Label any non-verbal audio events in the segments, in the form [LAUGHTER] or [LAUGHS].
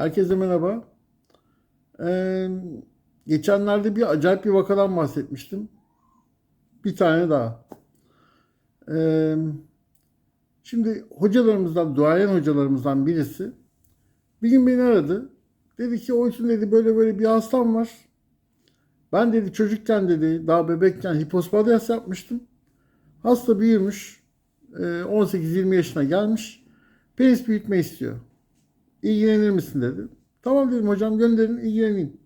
Herkese merhaba. Ee, geçenlerde bir acayip bir vakadan bahsetmiştim. Bir tane daha. Ee, şimdi hocalarımızdan, duayen hocalarımızdan birisi bir gün beni aradı. Dedi ki Oytun dedi böyle böyle bir hastam var. Ben dedi çocukken dedi daha bebekken hipospadias yapmıştım. Hasta büyümüş. Ee, 18-20 yaşına gelmiş. Penis büyütme istiyor. İlgilenir misin dedi. Tamam dedim hocam gönderin ilgileneyim.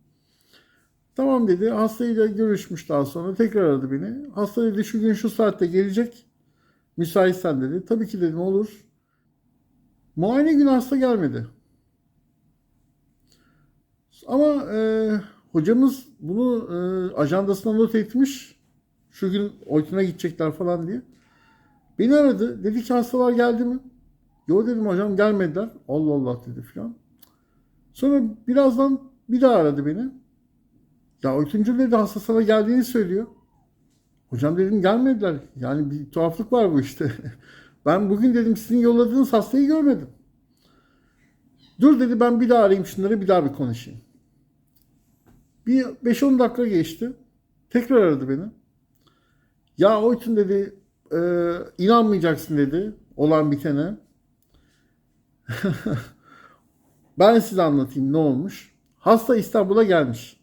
Tamam dedi. Hastayla görüşmüş daha sonra. Tekrar aradı beni. Hasta dedi şu gün şu saatte gelecek. Müsaitsen dedi. Tabii ki dedim olur. Muayene günü hasta gelmedi. Ama e, hocamız bunu e, ajandasına not etmiş. Şu gün Oytun'a gidecekler falan diye. Beni aradı. Dedi ki hastalar geldi mi? Yo dedim hocam gelmediler. Allah Allah dedi filan. Sonra birazdan bir daha aradı beni. Ya Oytuncu dedi hasta sana geldiğini söylüyor. Hocam dedim gelmediler. Yani bir tuhaflık var bu işte. [LAUGHS] ben bugün dedim sizin yolladığınız hastayı görmedim. Dur dedi ben bir daha arayayım şunları bir daha bir konuşayım. Bir 5-10 dakika geçti. Tekrar aradı beni. Ya Oytun dedi e, inanmayacaksın dedi olan bitene. [LAUGHS] ben size anlatayım ne olmuş. Hasta İstanbul'a gelmiş.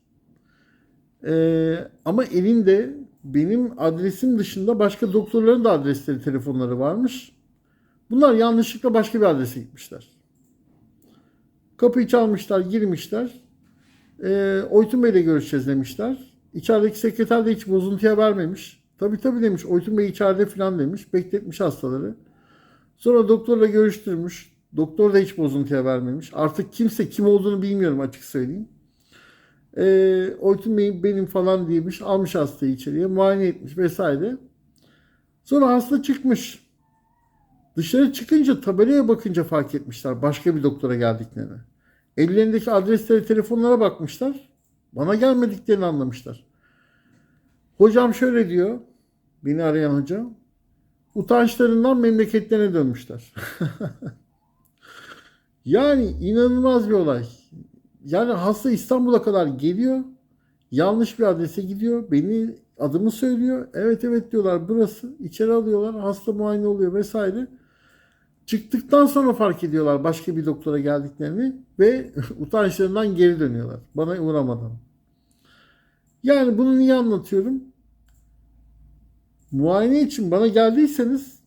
Ee, ama elinde benim adresim dışında başka doktorların da adresleri, telefonları varmış. Bunlar yanlışlıkla başka bir adrese gitmişler. Kapıyı çalmışlar, girmişler. Ee, Oytun Bey'le görüşeceğiz demişler. İçerideki sekreter de hiç bozuntuya vermemiş. Tabii tabii demiş. Oytun Bey içeride falan demiş. Bekletmiş hastaları. Sonra doktorla görüştürmüş. Doktor da hiç bozuntuya vermemiş. Artık kimse kim olduğunu bilmiyorum açık söyleyeyim. Ee, Oytun Bey benim falan diyemiş. Almış hastayı içeriye. Muayene etmiş vesaire. Sonra hasta çıkmış. Dışarı çıkınca tabelaya bakınca fark etmişler. Başka bir doktora geldiklerini. Ellerindeki adreslere, telefonlara bakmışlar. Bana gelmediklerini anlamışlar. Hocam şöyle diyor. Beni arayan hoca. Utançlarından memleketlerine dönmüşler. [LAUGHS] yani inanılmaz bir olay. Yani hasta İstanbul'a kadar geliyor. Yanlış bir adrese gidiyor. Beni adımı söylüyor. Evet evet diyorlar burası. İçeri alıyorlar. Hasta muayene oluyor vesaire. Çıktıktan sonra fark ediyorlar başka bir doktora geldiklerini ve [LAUGHS] utançlarından geri dönüyorlar. Bana uğramadan. Yani bunu niye anlatıyorum? Muayene için bana geldiyseniz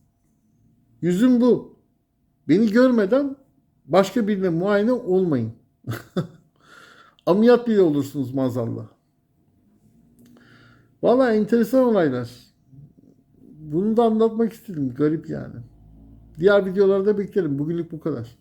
yüzüm bu. Beni görmeden başka birine muayene olmayın. [LAUGHS] Ameliyat bile olursunuz maazallah. Valla enteresan olaylar. Bunu da anlatmak istedim. Garip yani. Diğer videolarda beklerim. Bugünlük bu kadar.